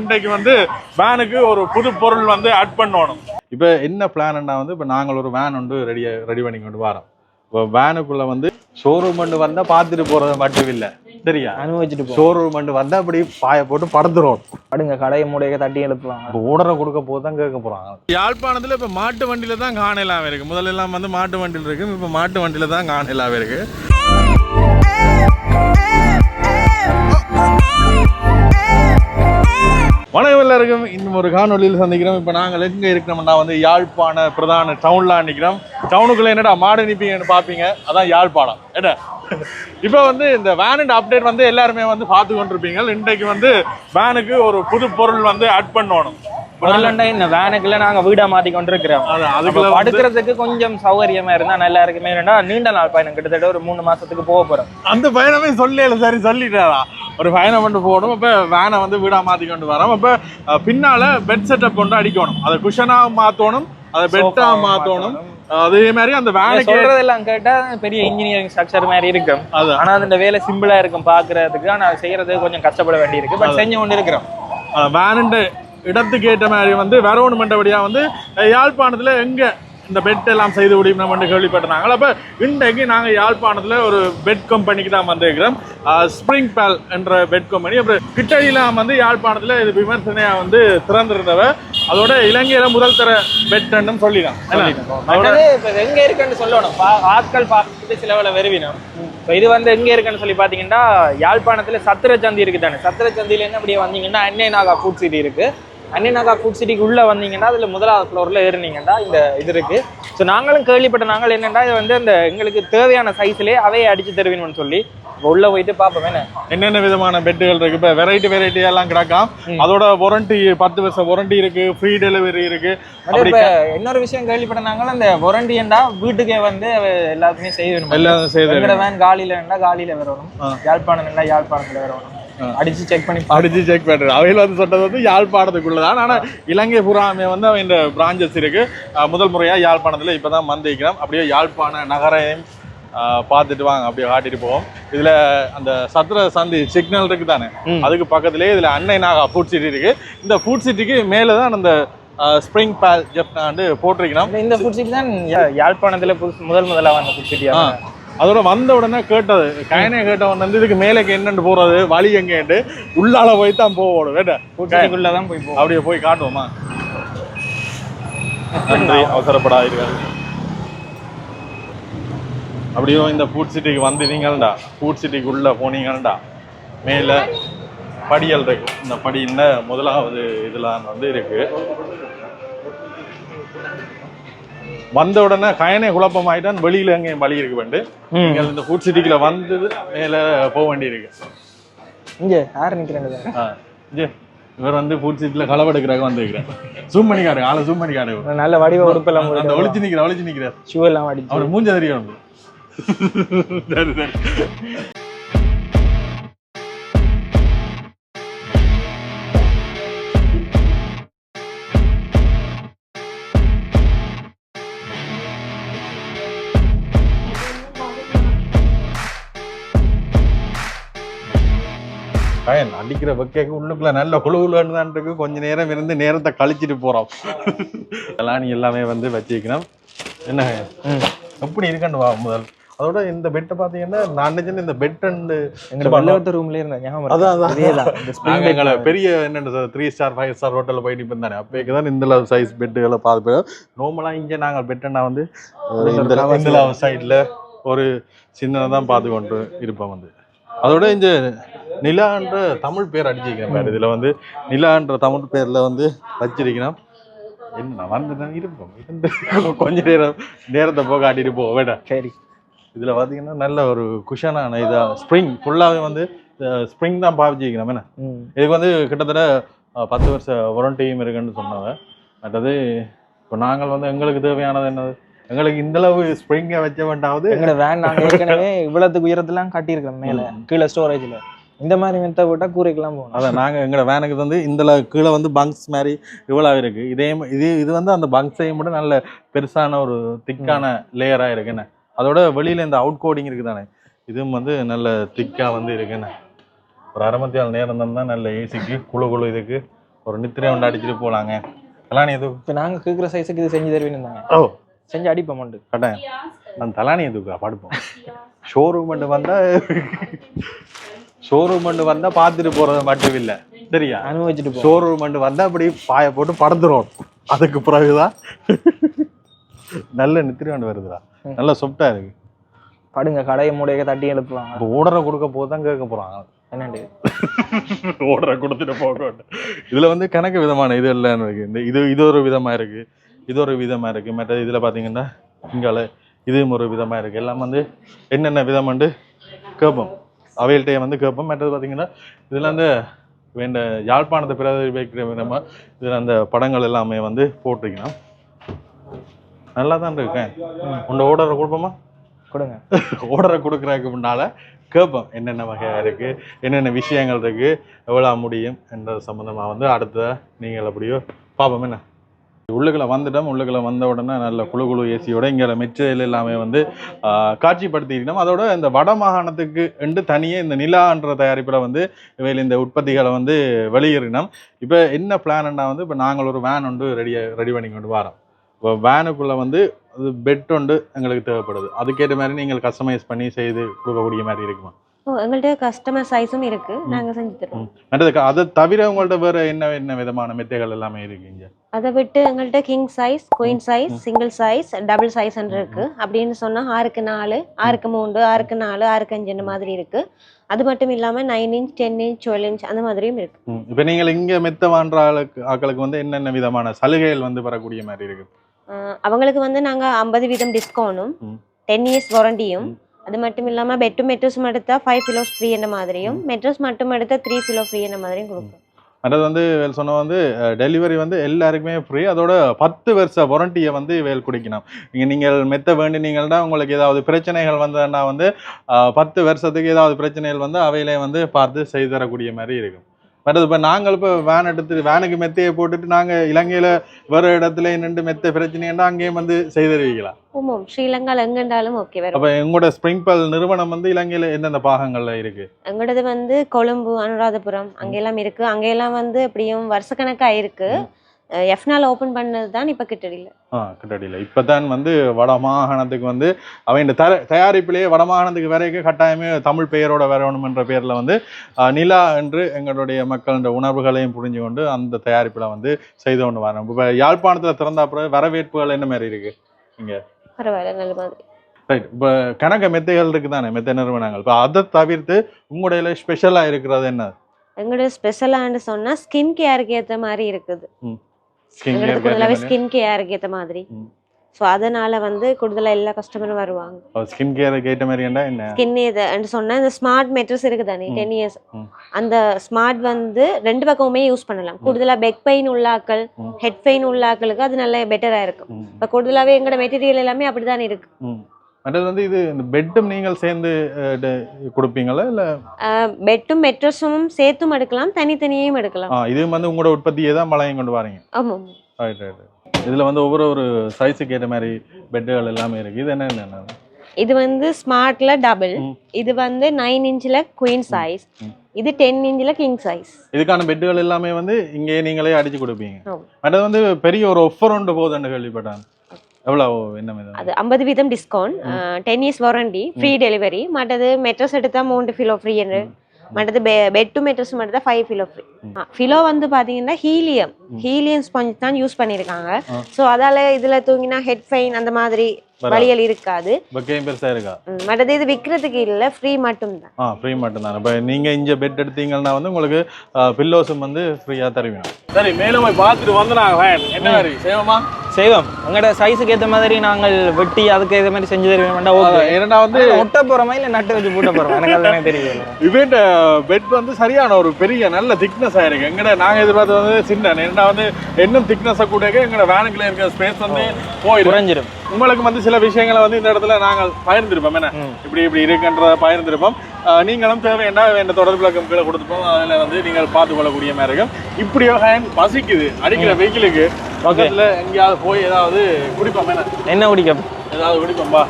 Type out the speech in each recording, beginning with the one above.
இன்றைக்கு வந்து வேனுக்கு ஒரு புது பொருள் வந்து ஆட் பண்ணணும். இப்போ என்ன பிளான்னா வந்து இப்போ நாங்கள் ஒரு வேன் வந்து ரெடி ரெடி பண்ணி கொண்டு வரோம். இப்போ வேனுக்குள்ள வந்து ஷோரூம் வந்து வந்தா பார்த்துட்டு போறது மட்டும் இல்ல. சரியா? அனுபவிச்சுட்டு போ ஷோரூம் வந்து வந்தா அப்படி பாய போட்டு படுத்துரும் படுங்க கடையை மூடையை தட்டி எழுப்புவாங்க. இப்போ ஓடரை கொடுக்க போது தான் கேட்க போறாங்க. யாழ்ப்பாணத்துல இப்ப மாட்டு வண்டியில தான் காணலாம் இருக்கு. முதல்ல எல்லாம் வந்து மாட்டு வண்டியில் இருக்கு இப்ப மாட்டு வண்டியில தான் காணலாம் இருக்கு. வணக்கம் எல்லாருக்கும் ஒரு காணொலியில் சந்திக்கிறோம். இப்போ நாங்கள் எங்கே இருக்கிறோம்னா வந்து யாழ்ப்பாண பிரதான டவுன்ல நிற்கிறோம் டவுனுக்குள்ள என்னடா மாடு நிற்பீங்கன்னு பார்ப்பீங்க அதான் யாழ்ப்பாணம். என்ன? இப்போ வந்து இந்த வேனுடைய அப்டேட் வந்து எல்லாருமே வந்து பார்த்து கொண்டிருப்பீங்க இன்றைக்கு வந்து வேனுக்கு ஒரு புது பொருள் வந்து ஆட் பண்ணணும். முதல்ல இந்த வேனுக்குள்ள நாங்க வீடா மாத்தி கொண்டிருக்கிறோம். படுக்கிறதுக்கு கொஞ்சம் சௌகரியமா இருந்தா நல்லா இருக்குமே. நீண்ட நாள் பயணம். கிட்டத்தட்ட ஒரு மூணு மாசத்துக்கு போக போறோம். அந்த பயணமே சொல்லல சரி சொல்லிட்டாரா ஒரு பயணம் பண்ணி போகணும். இப்போ வேனை வந்து வீடா மாத்தி கொண்டு வரோம். இப்போ பின்னால பெட் செட்டப் கொண்டு அடிக்கணும். அதை குஷனா மாத்தணும். அதை பெட்டா Sofa மாத்தணும். அதே மாதிரி அந்த வேனுக்கு சொல்றதெல்லாம் கேட்டா பெரிய இன்ஜினியரிங் ஸ்ட்ரக்சர் மாதிரி இருக்கும். அது. ஆனா அது இந்த வேலை சிம்பிளா இருக்கும் பாக்குறதுக்கு. ஆனா அது செய்யறதுக்கு கொஞ்சம் கஷ்டப்பட வேண்டி இருக்கு பட் செஞ்சு கொண்டு இருக்கிறோம். வேனுண்ட இடத்துக்கு ஏற்ற மாதிரி வந்து வரவணுமெண்டபடியா வந்து அஹ், யாழ்ப்பாணத்துல எங்க இந்த பெட் எல்லாம் செய்து முடியும் நம்ம கேள்விப்பட்டாங்க அப்ப இன்றைக்கு நாங்க யாழ்ப்பாணத்துல ஒரு பெட் கம்பெனிக்கு தான் வந்திருக்கிறோம். ஸ்ப்ரிங் பேல் என்ற பெட் கம்பெனி அப்புறம் கிட்டடியிலாம் வந்து யாழ்ப்பாணத்துல இது விமர்சனையா வந்து திறந்திருந்தவ அதோட இலங்கையில முதல் தர பெட்ன்னு சொல்லிதான். எங்க இருக்குன்னு சொல்லணும். ஆட்கள் பார்த்துட்டு சிலவள வெறுவினம். இப்ப இது வந்து எங்க இருக்குன்னு சொல்லி பாத்தீங்கன்னா யாழ்ப்பாணத்துல சத்திர சந்தி இருக்கு தானே சத்திர சந்தியில என்ன அப்படியே வந்தீங்கன்னா அன்னை நாகா ஃபுட் சிட்டி இருக்கு. அன்னை நாகா ஃபுட் சிட்டிக்கு உள்ள வந்தீங்கன்னா அதுல முதலாவது ஃப்ளோர்ல ஏறினீங்கன்னா இந்த இது இருக்கு. ஸோ நாங்களும் கேள்விப்பட்ட நாங்கள் என்னன்னா இது வந்து அந்த எங்களுக்கு தேவையான சைஸ்லயே அவையை அடிச்சு தருவீங்கன்னு சொல்லி. உள்ள போயிட்டு பார்ப்போம் என்ன? என்னென்ன விதமான பெட்டுகள் இருக்கு? இப்போ வெரைட்டி வெரைட்டி எல்லாம் கிடக்காம். அதோட வாரண்டி பத்து வருஷம் வாரண்டி இருக்கு ஃப்ரீ டெலிவரி இருக்கு. அதே இப்ப இன்னொரு விஷயம் கேள்விப்பட்ட நாங்களும் அந்த வாரண்டியண்டா வீட்டுக்கே வந்து அவ எல்லாத்துமே செய்யணும் எல்லாம் எங்கட வேன் காலில இருந்தா காலில வரணும். ஆ. யாழ்ப்பாணம் இருந்தா யாழ்ப்பாணத்துல வரணும். அடிச்சு செக் பண்ணி அடிச்சு செக் பண்றது அவையில் வந்து சொன்னது வந்து யாழ்ப்பாணத்துக்குள்ளதான். ஆனா இலங்கை புறாமே வந்து அவன் இந்த பிராஞ்சஸ் இருக்கு. முதல் முறையா யாழ்ப்பாணத்துல இப்பதான் வந்திருக்கிறோம் அப்படியே யாழ்ப்பாண நகரையும் பார்த்துட்டு வாங்க. அப்படியே காட்டிட்டு போவோம். இதுல அந்த சத்திர சந்தி சிக்னல் இருக்கு தானே. அதுக்கு பக்கத்துலயே இதுல அன்னை நாகா ஃபுட் சிட்டி இருக்கு. இந்த ஃபுட் சிட்டிக்கு மேல தான் அந்த ஸ்ப்ரிங் பேல் ஜெப்டாண்டு போட்டிருக்கிறோம். இந்த- இந்த ஃபுட் சிட்டி தான் யாழ்ப்பாணத்துல புதுசு முதல் முதலா வந்த ஃபுட் சிட்டியா ஆ. அதோட வந்த உடனே கேட்டது கயனை கேட்டவன் வந்து இதுக்கு மேலேக்கு என்னன்னு போறது? வழி எங்கேன்ட்டு உள்ளால போய் தான் ஃபுட் சிட்டிக்குள்ள தான் போய் அப்படியே போய் காட்டுவோமா? நன்றி அவசரப்படாதீர்கள். அப்படியே இந்த ஃபுட் சிட்டிக்கு வந்தீங்கள்டா ஃபுட் சிட்டிக்கு உள்ள போனீங்கள்டா. மேல படியல் இருக்கு. இந்த படியில் முதலாவது இதெல்லாம் வந்து இருக்கு. வந்த உடனே கயனை குழப்பமாயிட்டான். வெளியில எங்கேயும் வழி இருக்கு ம். நீங்கள் இந்த ஃபுட் சிட்டிக்குள்ள வந்து மேல போக வேண்டியிருக்கு. இங்க யார் ஜே, இவர் வந்து ஃபுட் சீட்ல களவெடுக்கிறாங்க வந்திருக்கிறேன் ஜூம் பண்ணி காட்டுங்க ஆளை ஜூம் பண்ணி காட்டுங்க நல்ல வடிவ உறுப்பெல்லாம் அந்த ஒளிச்சு நிக்கிற ஒளிச்சு நிக்கிற. ஷூ எல்லாம் அடிச்சு. அவனுக்கு மூஞ்ச தெரியும். சரி சரி. அடிக்கிற வெக்கைக்கு உள்ளுக்குள்ள நல்ல குழுகுலன்னு தான் இருக்கு. கொஞ்ச நேரம் இருந்து நேரத்தை கழிச்சிட்டு போறோம். இதெல்லாம் நீ எல்லாமே வந்து வச்சுக்கணும் என்ன. எப்படி இருக்கன்னு வா முதல். அதோட இந்த பெட்டை பாத்தீங்கன்னா நான் நினைச்சேன் இந்த பெட் அண்ட் எங்க வெள்ளவத்த ரூம்ல இருந்த ஞாபகம் பெரிய என்ன த்ரீ ஸ்டார் ஃபைவ் ஸ்டார் ஹோட்டலில் போயிட்டு இப்போ தானே. அப்போக்கு தான் இந்த சைஸ் பெட்டுகளை பார்த்து நார்மலாக இங்கே நாங்கள் பெட்டுன்னா வந்து இந்த சைடில் ஒரு சின்னதை தான் பார்த்து கொண்டு இருப்போம் வந்து. அதோட இந்த நிலான்ற தமிழ் பேர் அடிச்சிருக்கிறேன் பாரு. இதில் வந்து நிலான்ற தமிழ் பேரில் வந்து வச்சிருக்கிறோம் என்ன வந்துட்டேன் இருப்போம். கொஞ்ச நேரம் நேரத்தை போக காட்டிட்டு போவோம் வேடா சரி. இதில் பார்த்தீங்கன்னா நல்ல ஒரு குஷனான இதாக ஸ்ப்ரிங் ஃபுல்லாகவே வந்து ஸ்ப்ரிங் தான் பாவிச்சிருக்கிறோம். என்ன. இதுக்கு வந்து கிட்டத்தட்ட பத்து வருஷ வாரண்டியும் இருக்குன்னு சொன்னாங்க. மற்றது இப்போ நாங்கள் வந்து எங்களுக்கு தேவையானது என்னது? எங்களுக்கு இந்த அளவு ஸ்ப்ரிங்கை வச்ச வேண்டாவது எங்கட வேன் நாங்க ஏற்கனவே இவ்வளவுக்கு உயரத்துலாம் காட்டியிருக்கோம் மேல கீழே ஸ்டோரேஜ்ல இந்த மாதிரி மெத்த விட்டா கூரைக்கெல்லாம் போகணும். அதான் நாங்கள் எங்களோட வேனுக்கு வந்து இந்த கீழே வந்து பங்க்ஸ் மாதிரி இவ்வளோ இருக்கு. இதே இது இது வந்து அந்த பங்க்ஸையும் மட்டும் நல்ல பெருசான ஒரு திக்கான லேயராக இருக்குண்ணே அதோட வெளியில இந்த அவுட் கோடிங் இருக்குதானே? இதுவும் வந்து நல்ல திக்காக வந்து இருக்குண்ணே ஒரு அரை மணி நேரம் தான் நல்ல ஏசிக்கு குழு குழு இதுக்கு. ஒரு நித்திரை ஒன்று அடிச்சுட்டு போலாங்க. தலானி எது இப்போ நாங்கள் கேட்குற சைஸுக்கு இது செஞ்சு தருவீன்னு தாங்க ஓ. செஞ்சு அடிப்போம் மண்டு. கட்டாயம் அந்த தலானி எதுக்கா? படுப்போம் ஷோரூம் மட்டும் வந்தா ஷோரூம் மட்டும் வந்தா பார்த்துட்டு போறது மட்டும் இல்ல. சரியா? அனுபவிச்சுட்டு ஷோரூம் மட்டும் வந்தா அப்படி பாய போட்டு படுத்துரும் அதுக்கு பிறகுதான் நல்ல நித்திரை ஒன்று வருதுடா. நல்ல சொப்டா இருக்கு. படுங்க கடையை மூடையை தட்டி எழுப்புவாங்க இப்போ ஓடரை கொடுக்க போது தான் கேட்க போறாங்க என்னண்டு? ஓடரை கொடுத்துட்டு போக இதுல வந்து கணக்கு விதமான இது எல்லாம் இருக்கு. இந்த இது இது ஒரு விதமா இருக்கு. இது ஒரு விதமா இருக்கு. மற்ற இதுல பாத்தீங்கன்னா இங்கால இதுவும் ஒரு விதமா இருக்கு. எல்லாம் வந்து என்னென்ன விதம்ண்டு கேட்போம். அவைகள்கிட்ட வந்து கேட்போம். மற்றது பாத்தீங்கன்னா இதுல வந்து வேண்ட யாழ்ப்பாணத்தை பிரதிபலிக்கிற விதமா இதுல அந்த படங்கள் எல்லாமே வந்து போட்டிருக்கணும். நல்லா தான் இருக்கேன் உண்ட ஓடரை கொடுப்போமா? கொடுங்க. ஓர்டரை கொடுக்குறதுக்கு முன்னால கேட்போம். என்னென்ன வகையா இருக்கு? என்னென்ன விஷயங்கள் இருக்கு? எவ்வளோ முடியும்? என்ற சம்பந்தமா வந்து அடுத்த நீங்கள் அப்படியோ பார்ப்போம். என்ன? உள்ளுக்குள்ள வந்துட்டோம். உள்ளுக்குள்ள வந்த உடனே நல்ல குழு குழு ஏசியோட இங்கே மெச்சல் எல்லாமே வந்து காட்சிப்படுத்திக்கிட்டோம் அதோட இந்த வட மாகாணத்துக்கு என்று தனியே இந்த நிலான்ற தயாரிப்பில் வந்து இவையில் இந்த உற்பத்திகளை வந்து வெளியேறினோம். இப்போ என்ன பிளான்னா வந்து இப்போ நாங்கள் ஒரு வேன் ஒன்று ரெடியாக ரெடி பண்ணி கொண்டு வரோம். இப்போ வேனுக்குள்ளே வந்து பெட் ஒன்று எங்களுக்கு தேவைப்படுது. அதுக்கேற்ற மாதிரி நீங்கள் கஸ்டமைஸ் பண்ணி செய்து கொடுக்கக்கூடிய மாதிரி இருக்குமா? எங்கள்கிட்ட கஸ்டமர் சைஸும் இருக்கு. நாங்க செஞ்சு தருவோம். அதை தவிர உங்கள்ட்ட வேற என்ன என்ன விதமான மெத்தைகள் எல்லாமே இருக்குங்க அதை விட்டு எங்கள்கிட்ட king size queen size single size double size இருக்கு. அப்படின்னு சொன்னா ஆறுக்கு நாலு ஆறுக்கு மூன்று ஆறுக்கு நாலு ஆறுக்கு அஞ்சு இந்த மாதிரி இருக்கு. அது மட்டும் இல்லாம nine inch ten inch twelve inch அந்த மாதிரியும் இருக்கு. இப்போ நீங்கள் இங்கே மெத்த வான்ற ஆளுக்கு ஆட்களுக்கு வந்து என்னென்ன விதமான சலுகைகள் வந்து வரக்கூடிய மாதிரி இருக்கு? அவங்களுக்கு வந்து நாங்க ஐம்பது வீதம் டிஸ்கவுண்டும். Ten years வாரண்டியும். அது மட்டும் இல்லாம பெட்டும் மெட்ரஸும் எடுத்தா ஃபைவ் கிலோஸ் ஃப்ரீ என்ன மாதிரியும் மெட்ரஸ் மட்டும் எடுத்தா த்ரீ கிலோ ஃப்ரீ என்ன மாதிரியும் கொடுப்போம் மற்றது வந்து வேல் சொன்ன வந்து டெலிவரி வந்து எல்லாருக்குமே ஃப்ரீ அதோட பத்து வருஷ வாரண்டியை வந்து வேல் குடிக்கணும். இங்கே நீங்கள் மெத்த வேண்டினீங்கன்னா உங்களுக்கு ஏதாவது பிரச்சனைகள் வந்ததுன்னா வந்து பத்து வருஷத்துக்கு ஏதாவது பிரச்சனைகள் வந்து அவையிலே வந்து பார்த்து செய்து தரக்கூடிய மாதிரி இருக்கும். மற்றது இப்போ நாங்கள் இப்போ வேன் எடுத்து வேனுக்கு மெத்தையை போட்டுட்டு நாங்கள் இலங்கையில் வேறு இடத்துல நின்று மெத்த பிரச்சனைன்னா அங்கேயும் வந்து செய்து தருவீங்களா ஆமாம் ஸ்ரீலங்கால எங்கண்டாலும் ஓகே வரும். அப்போ எங்களோட ஸ்ப்ரிங்பல் நிறுவனம் வந்து இலங்கையில் எந்தெந்த பாகங்கள்ல இருக்கு? எங்களோடது வந்து கொழும்பு அனுராதபுரம் அங்கெல்லாம் இருக்கு. அங்கெல்லாம் வந்து எப்படியும் வருஷக்கணக்கா இருக்கு. எஃப்னால் ஓபன் பண்ணது தான் இப்ப கிட்டடியில. ஆ கிட்டடியில். இப்போ தான் வந்து வட மாகாணத்துக்கு வந்து அவன் தர தயாரிப்பிலேயே வட மாகாணத்துக்கு வரைக்கும் கட்டாயமே தமிழ் பெயரோட வரணும் என்ற பேரில் வந்து நிலா என்று எங்களுடைய மக்களின் உணர்வுகளையும் புரிஞ்சு கொண்டு அந்த தயாரிப்பில் வந்து செய்து கொண்டு வரணும் இப்போ யாழ்ப்பாணத்தில் திறந்த அப்புறம் வரவேற்புகள் என்ன மாதிரி இருக்கு? பரவாயில்ல நல்ல மாதிரி. ரைட் இப்போ கணக்க மெத்தைகள் இருக்கு தானே மெத்தை நிறுவனங்கள்? இப்போ அதை தவிர்த்து உங்களுடைய ஸ்பெஷலாக இருக்கிறது என்ன? எங்களோட ஸ்பெஷலான்னு சொன்னா ஸ்கின் கேருக்கு ஏத்த மாதிரி இருக்குது. care எங்களுக்கு? ஸ்கின் கேருக்கு ஏத்த மாதிரி. ஸோ அதனால வந்து கூடுதலா எல்லா கஸ்டமரும் வருவாங்க ஸ்கின் கேருக்கு ஏற்ற மாதிரி என்ன ஸ்கின் இதுன்னு சொன்னா இந்த ஸ்மார்ட் மெட்ரஸ் இருக்குதானே ம். Ten years. அந்த ஸ்மார்ட் வந்து ரெண்டு பக்கமுமே யூஸ் பண்ணலாம் கூடுதலா பெக் பெயின் உள்ள ஆக்கள் ம். ஹெட் பெயின் உள்ள ஆக்களுக்கு அது நல்ல பெட்டரா இருக்கும். இப்ப கூடுதலாவே எங்களோட மெட்டீரியல் எல்லாமே அப்படிதான் இருக்கு ம். மற்றது வந்து இது இந்த பெட்டும் நீங்கள் சேர்ந்து கொடுப்பீங்களா? இல்லை பெட்டும் மெட்ரஸும் சேர்த்தும் எடுக்கலாம் தனித்தனியும் எடுக்கலாம். இது வந்து உங்களோட உற்பத்தியை தான் மலையும் கொண்டு வரீங்க? ஆமா ரைட் ரைட் இதில் வந்து ஒவ்வொரு ஒரு சைஸுக்கு ஏற்ற மாதிரி பெட்டுகள் எல்லாமே இருக்கு. இது என்ன என்ன இது வந்து ஸ்மார்ட்ல டபுள். இது வந்து நைன் இன்ச்ல குயின் சைஸ். இது டென் இன்ச்ல கிங் சைஸ் இதுக்கான பெட்டுகள் எல்லாமே வந்து இங்கே நீங்களே அடிச்சு கொடுப்பீங்க. மற்றது வந்து பெரிய ஒரு ஒஃபர் ஒன்று போகுதுன்னு கேள்விப்பட்டேன். எவ்வளோ என்ன இது அது ஐம்பது வீதம் discount ten years warranty free delivery மற்றது மெட்ரஸ் எடுத்தா மூன்று கிலோ ஃப்ரீ என்று. மற்றது பெட்டு மெட்ரஸ் மட்டும் தான் ஃபைவ் கிலோ ஃப்ரீ ஃபிலோ வந்து பாத்தீங்கன்னா ஹீலியம் ஹீலியம் ஸ்பாஞ்ச் தான் யூஸ் பண்ணியிருக்காங்க. ஸோ அதால இதுல தூங்கினா ஹெட் ஃபைன் அந்த மாதிரி வலிகள் இருக்காது. பக்கையும் பெருசாக இருக்கா? மற்றது இது விற்கிறதுக்கு இல்லை ஃப்ரீ மட்டும்தான். ஆ ஃப்ரீ மட்டும்தான். இப்போ நீங்கள் இங்கே பெட் எடுத்தீங்கன்னா வந்து உங்களுக்கு பில்லோஸும் வந்து ஃப்ரீயாக தருவீங்க. சரி மேலே போய் பார்த்துட்டு வந்து நாங்கள் என்ன மாதிரி செய்வோமா செய்வோம் உங்களோட சைஸுக்கு ஏத்த மாதிரி நாங்கள் வெட்டி அதுக்கு ஏத்த மாதிரி செஞ்சு தருவேன் ஓகே ஏன்னா வந்து ஒட்ட போறோமா இல்ல நட்டு வச்சு பூட்ட போறோமா? எனக்கு அதுதானே தெரியல இவன் பெட் வந்து சரியான ஒரு பெரிய நல்ல திக்னஸ் ஆயிருக்கு எங்கட நாங்க எதிர்பார்த்தது வந்து சின்ன ஏன்னா வந்து இன்னும் திக்னஸ் கூட எங்கட வேனுக்குள்ள இருக்க ஸ்பேஸ் வந்து போயிடும். குறைஞ்சிரும். உங்களுக்கு வந்து சில விஷயங்களை வந்து இந்த இடத்துல நாங்கள் பகிர்ந்திருப்போம். என்ன. இப்படி இப்படி இருக்குன்றத பகிர்ந்திருப்போம். நீங்களும் தேவையான வேண்ட தொடர்பு விளக்கம் கீழே கொடுத்துப்போம். அதில் வந்து நீங்கள் பார்த்து கொள்ளக்கூடிய மாதிரி இருக்கும். இப்படியோ ஹேண்ட் பசிக்குது அடிக்கிற வெயிலுக்கு. பக்கத்துல எங்கேயாவது போய் ஏதாவது குடிப்போம். என்ன? என்ன குடிக்க ஏதாவது குடிப்போம்பா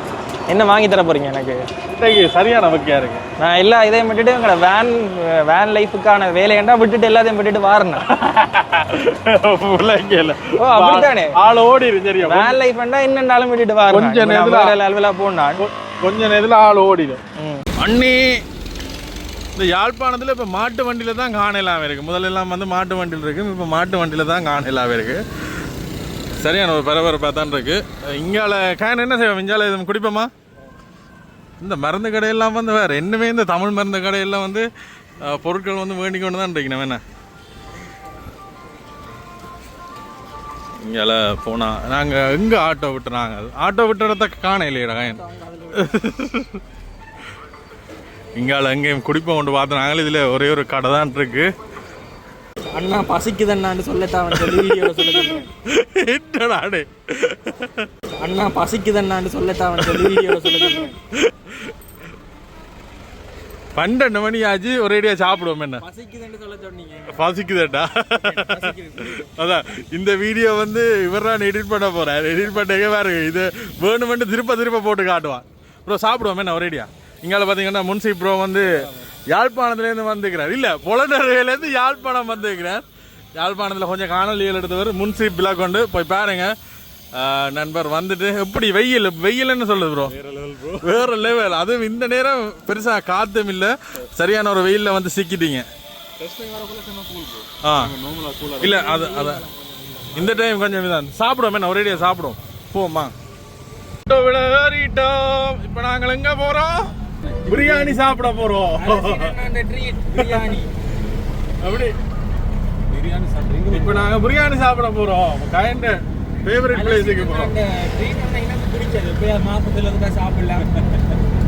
என்ன வாங்கி தர போறீங்க எனக்கு? இன்றைக்கு சரியான வக்கையா இருக்கு நான் எல்லா இதையும் விட்டுட்டு எங்களை வேன் வேன் லைஃபுக்கான வேலையண்டா விட்டுட்டு எல்லாத்தையும் விட்டுட்டு வாரேன் உலகில. ஓ, அப்படித்தானே? ஆள் ஓடிரு சரியா? வேன் லைஃப்ண்டா என்னண்டாலும் விட்டுட்டு வாரேன் கொஞ்ச நேரத்துல- அலுவலா போனான் கொஞ்ச நேரத்துல ஆள் ஓடிடும். அண்ணி இந்த யாழ்ப்பாணத்துல இப்ப மாட்டு வண்டியில தான் காணலாம இருக்கு. முதல்ல எல்லாம் வந்து மாட்டு வண்டியில் இருக்கு. இப்ப மாட்டு வண்டியில தான் காணலாம இருக்கு. சரியான ஒரு பரபரப்பாக தான் இருக்கு. இங்கால கேன் என்ன செய்வோம்? இங்கால இது குடிப்போமா? இந்த மருந்து கடையெல்லாம் வந்து வேறு. என்னமே இந்த தமிழ் மருந்து கடையெல்லாம் வந்து பொருட்கள் வந்து வேண்டிக் கொண்டு தான் இருக்கணும் என்ன? இங்கால போனால் நாங்கள் எங்கே ஆட்டோ விட்டுறாங்க ஆட்டோ விட்ட இடத்த காண இல்லையடா இங்கால எங்கேயும் குடிப்பை கொண்டு பார்த்துனாங்களே இதில் ஒரே ஒரு கடை தான் இருக்குது அண்ணா பசிக்குதண்ணான்னு சொல்லத்தான் சொல்லி வீடியோவில் என்னடா டேய்? அண்ணா பசிக்குதண்ணான்னு சொல்லத்தான் சொல்லி வீடியோவில் சொல்லுங்க பன்னெண்டு மணி ஆச்சு ஒரேடியா சாப்பிடுவோம் என்ன? சொல்ல பசிக்குதேட்டா அதான் இந்த வீடியோ வந்து இவர் தான் எடிட் பண்ண போறார். எடிட் பண்ணவே பாருங்க இது வேணுமென்று திருப்ப திருப்ப போட்டு காட்டுவான். ப்ரோ சாப்பிடுவோம் என்ன ஒரேடியா இங்கால பார்த்தீங்கன்னா முன்சி ப்ரோ வந்து யாழ்ப்பாணத்துலேருந்து வந்துக்கிறார் இல்லை புலனறுவையிலேருந்து யாழ்ப்பாணம் வந்துக்கிறார் யாழ்ப்பாணத்தில் கொஞ்சம் காணொலிகள் எடுத்தவர் முன்சி பிள்ளை கொண்டு போய் பாருங்க. நண்பர் வந்துட்டு எப்படி வெயில் வெயில்னு சொல்லுது ப்ரோ வேற லெவல் அதுவும் இந்த நேரம் பெருசா காத்தும் இல்ல. சரியான ஒரு வெயில்ல வந்து சிக்கிட்டீங்க. ஆ. இல்ல அது அத இந்த டைம் கொஞ்சம் இதான். சாப்பிடுவோம் என்ன? ஒரேடியா சாப்பிடுவோம். போமா விட ஏறிட்டோம் இப்ப நாங்கள் எங்க போறோம்? பிரியாணி சாப்பிட போறோம். பிரியாணி. அப்படி. இப்ப நாங்க பிரியாணி சாப்பிட போறோம். கைண்ட் ஃபேவரட் பிளேஸுக்கு போறோம். சாப்பிடலாம்.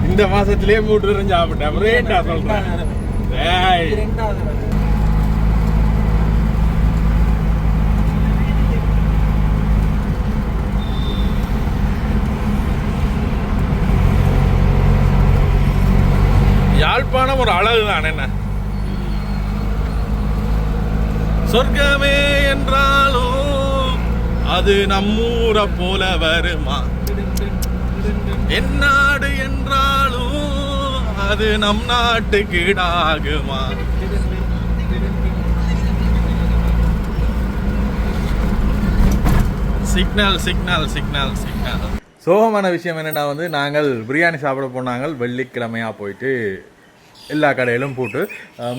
இந்த மாசத்திலேயே மூட்டு சாப்பிட்டேன். ரேட்டா சொல்றேன் டேய். யாழ்ப்பாணம் ஒரு என்ன? சொர்க்கமே என்றாலும் அது நம்மூரை போல வருமா? என்னாடு என்றாலும் அது நம் நாட்டுக்கு ஈடாகுமா? Signal signal signal signal. சோகமான விஷயம் என்னன்னா வந்து நாங்கள் பிரியாணி சாப்பிட போனாங்க வெள்ளிக்கிழமையாக போயிட்டு எல்லா கடையிலும் போட்டு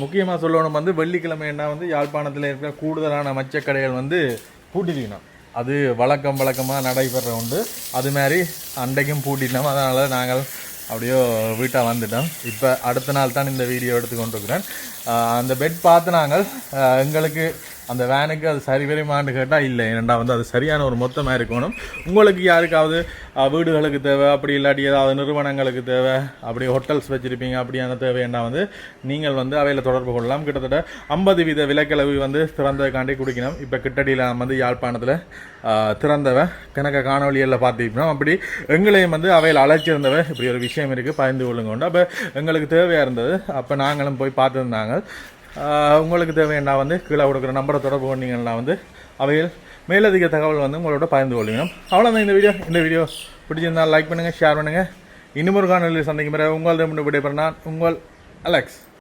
முக்கியமாக சொல்லணும் வந்து வெள்ளிக்கிழமைன்னா வந்து யாழ்ப்பாணத்தில் இருக்கிற கூடுதலான மச்ச கடைகள் வந்து பூட்டிருக்கணும். அது வழக்கம் வழக்கமாக நடைபெற உண்டு. அது மாதிரி அன்றைக்கும் பூட்டிட்டோம் அதனால் நாங்கள் அப்படியோ வீட்டாக வந்துட்டோம். இப்போ அடுத்த நாள் தான் இந்த வீடியோ எடுத்து கொண்டிருக்கிறேன் அந்த பெட் பார்த்து நாங்கள் எங்களுக்கு அந்த வேனுக்கு அது சரி வருமான்னு கேட்டால் இல்லை. ஏன்னா வந்து அது சரியான ஒரு மொத்தமாக இருக்கணும். உங்களுக்கு யாருக்காவது வீடுகளுக்கு தேவை அப்படி இல்லாட்டி ஏதாவது நிறுவனங்களுக்கு தேவை அப்படி ஹோட்டல்ஸ் வச்சுருப்பீங்க அப்படியான தேவைன்னா வந்து நீங்கள் வந்து அவையில் தொடர்பு கொள்ளலாம். கிட்டத்தட்ட ஐம்பது வீத விலைக்கிழவு வந்து திறந்ததுக்காண்டி குடிக்கணும். இப்போ கிட்டடியில் வந்து யாழ்ப்பாணத்தில் திறந்தவன் கணக்க காணொலிகளில் பார்த்துக்கணும் அப்படி எங்களையும் வந்து அவையில் அழைச்சிருந்தவன் இப்படி ஒரு விஷயம் இருக்குது பகிர்ந்து கொள்ளுங்க. உண்டு அப்போ எங்களுக்கு தேவையாக இருந்தது அப்போ நாங்களும் போய் பார்த்துருந்தாங்க. உங்களுக்கு தேவைன்னா வந்து கீழே கொடுக்குற நம்பரை தொடர்பு கொண்டீங்கன்னா வந்து அவையில் மேலதிக தகவல் வந்து உங்களோட பகிர்ந்து கொள்ளுங்க அவ்வளோதான் இந்த வீடியோ. இந்த வீடியோ பிடிச்சிருந்தால் லைக் பண்ணுங்கள் ஷேர் பண்ணுங்கள் இன்னும் ஒரு காணொலியில் சந்திக்கும் பிறகு உங்கள் தமிழ் விடைபெற நான் உங்கள் அலெக்ஸ்.